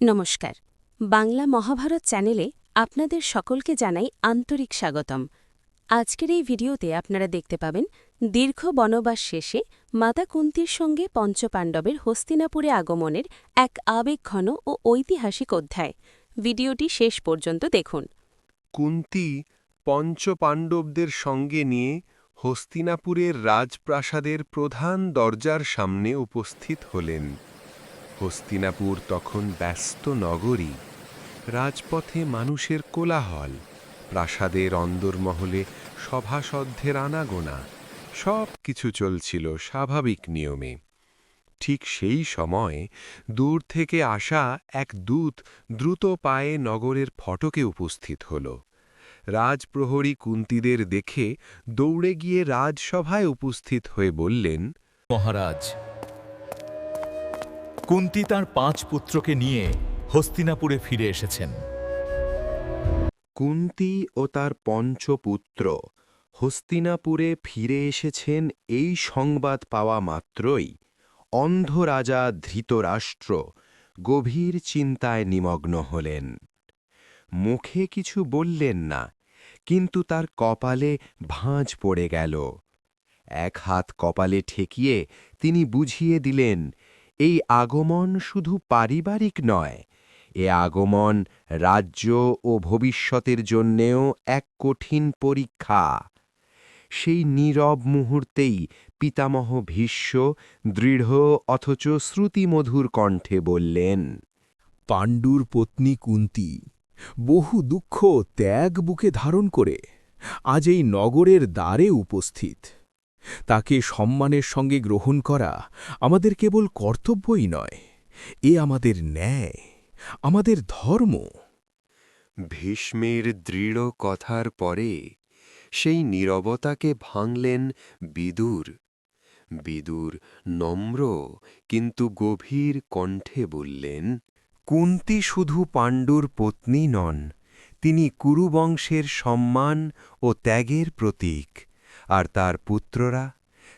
নমস্কার। বাংলা মহাভারত চ্যানেলে আপনাদের সকলকে জানাই আন্তরিক স্বাগতম। আজকের এই ভিডিওতে আপনারা দেখতে পাবেন, দীর্ঘ বনবাস শেষে মাতা কুন্তির সঙ্গে পঞ্চপাণ্ডবের হস্তিনাপুরে আগমনের এক আবেগঘন ও ঐতিহাসিক অধ্যায়। ভিডিওটি শেষ পর্যন্ত দেখুন। কুন্তি পঞ্চপাণ্ডবদের সঙ্গে নিয়ে হস্তিনাপুরের রাজপ্রাসাদের প্রধান দরজার সামনে উপস্থিত হলেন। হস্তিনাপুর তখন ব্যস্ত নগরী। রাজপথে মানুষের কোলাহল, প্রাসাদের অন্দরমহলে সভাসদ্ধের আনাগোনা সব কিছু চলছিল স্বাভাবিক নিয়মে। ঠিক সেই সময় দূর থেকে আসা এক দূত দ্রুত পায়ে নগরের ফটকে উপস্থিত হল। রাজপ্রহরী কুন্তিদের দেখে দৌড়ে গিয়ে রাজসভায় উপস্থিত হয়ে বললেন, মহারাজ কুন্তি তার পাঁচ পুত্রকে নিয়ে হস্তিনাপুরে ফিরে এসেছেন। কুন্তি ও তার পঞ্চপুত্র হস্তিনাপুরে ফিরে এসেছেন এই সংবাদ পাওয়া মাত্রই। অন্ধ রাজা ধৃতরাষ্ট্র গভীর চিন্তায় নিমগ্ন হলেন। মুখে কিছু বললেন না, কিন্তু তার কপালে ভাঁজ পড়ে গেল। এক হাত কপালে ঠেকিয়ে তিনি বুঝিয়ে দিলেন এই আগমন শুধু পারিবারিক নয়, এ আগমন রাজ্য ও ভবিষ্যতের জন্যেও এক কঠিন পরীক্ষা। সেই নীরব মুহূর্তেই পিতামহ ভীষ্ম দৃঢ় অথচ শ্রুতিমধুর কণ্ঠে বললেন, পাণ্ডুর পত্নী কুন্তি, বহু দুঃখ ত্যাগ বুকে ধারণ করে আজ এই নগরের দ্বারে উপস্থিত। তাকে সম্মানের সঙ্গে গ্রহণ করা আমাদের কেবল কর্তব্যই নয় এ আমাদের ন্যায় আমাদের ধর্ম। ভীষ্মের দৃঢ় কথার পরে সেই নীরবতাকে ভাঙলেন বিদুর। বিদুর নম্র কিন্তু গভীর কণ্ঠে বললেন কুন্তি শুধু পাণ্ডুর পত্নী নন তিনি কুরুবংশের সম্মান ও ত্যাগের প্রতীক। আর তার পুত্ররা,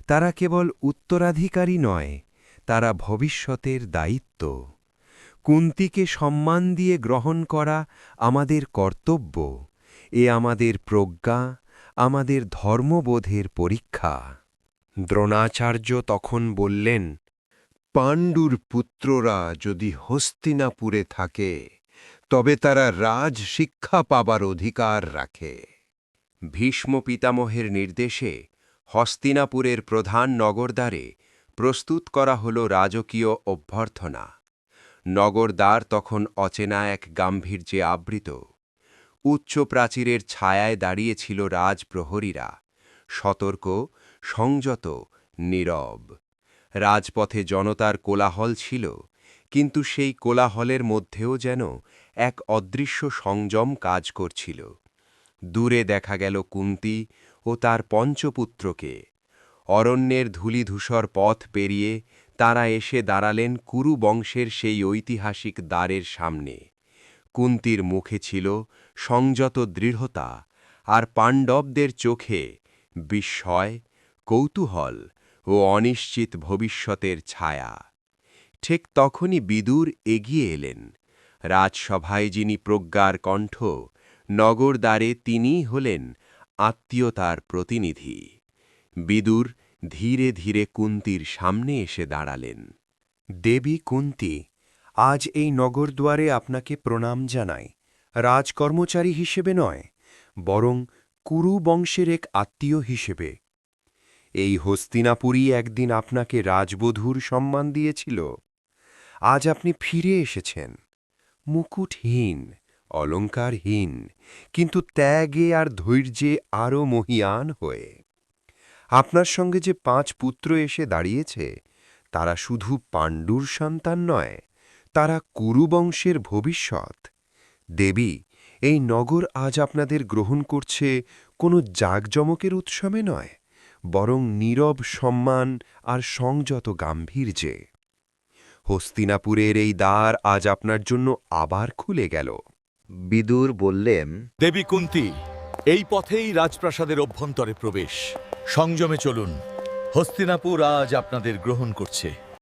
তারা কেবল উত্তরাধিকারী নয়, তারা ভবিষ্যতের দায়িত্ব। কুন্তিকে সম্মান দিয়ে গ্রহণ করা আমাদের কর্তব্য, এ আমাদের প্রজ্ঞা, আমাদের ধর্মবোধের পরীক্ষা। দ্রোণাচার্য তখন বললেন, পাণ্ডুর পুত্ররা যদি হস্তিনাপুরে থাকে, তবে তারা রাজ শিক্ষা পাবার অধিকার রাখে। ভীষ্ম পিতামহের নির্দেশে হস্তিনাপুরের প্রধান নগরদ্বারে প্রস্তুত করা হল রাজকীয় অভ্যর্থনা। নগরদ্বার তখন অচেনা এক গাম্ভীর্যে আবৃত। উচ্চ প্রাচীরের ছায়ায় দাঁড়িয়েছিল রাজপ্রহরীরা। সতর্ক, সংযত, নীরব। রাজপথে জনতার কোলাহল ছিল, কিন্তু সেই কোলাহলের মধ্যেও যেন এক অদৃশ্য সংযম কাজ করছিল। দূরে দেখা গেল কুন্তি ও তার পঞ্চপুত্রকে। অরণ্যের ধূলিধূসর পথ পেরিয়ে তারা এসে দাঁড়ালেন কুরু বংশের সেই ঐতিহাসিক দ্বারের সামনে। কুন্তির মুখে ছিল সংযত দৃঢ়তা আর পাণ্ডবদের চোখে বিস্ময়, কৌতূহল ও অনিশ্চিত ভবিষ্যতের ছায়া। ঠিক তখনই বিদুর এগিয়ে এলেন। রাজসভায় যিনি প্রজ্ঞার কণ্ঠ নগরদ্বারে তিনিই হলেন আত্মীয়তার প্রতিনিধি। বিদুর ধীরে ধীরে কুন্তির সামনে এসে দাঁড়ালেন। দেবী কুন্তি, আজ এই নগরদ্বারে আপনাকে প্রণাম জানাই। রাজকর্মচারী হিসেবে নয়, বরং কুরু বংশের এক আত্মীয় হিসেবে। এই হস্তিনাপুরী একদিন আপনাকে রাজবধূর সম্মান দিয়েছিল। আজ আপনি ফিরে এসেছেন। মুকুটহীন। অলঙ্কারহীন, কিন্তু ত্যাগে আর ধৈর্যে আরও মহিয়ান হয়ে। আপনার সঙ্গে যে পাঁচ পুত্র এসে দাঁড়িয়েছে, তারা শুধু পাণ্ডুর সন্তান নয়, তারা কুরুবংশের ভবিষ্যৎ। দেবী, এই নগর আজ আপনাদের গ্রহণ করছে কোনো জাঁকজমকের উৎসবে নয়, বরং নীরব সম্মান আর সংযত গাম্ভীর্যে। হস্তিনাপুরের এই দ্বার আজ আপনার জন্য আবার খুলে গেল। বিদুর বললেন দেবী কুন্তি এই পথেই রাজপ্রাসাদের অভ্যন্তরে প্রবেশ। সংযমে চলুন। হস্তিনাপুর আজ আপনাদের গ্রহণ করছে।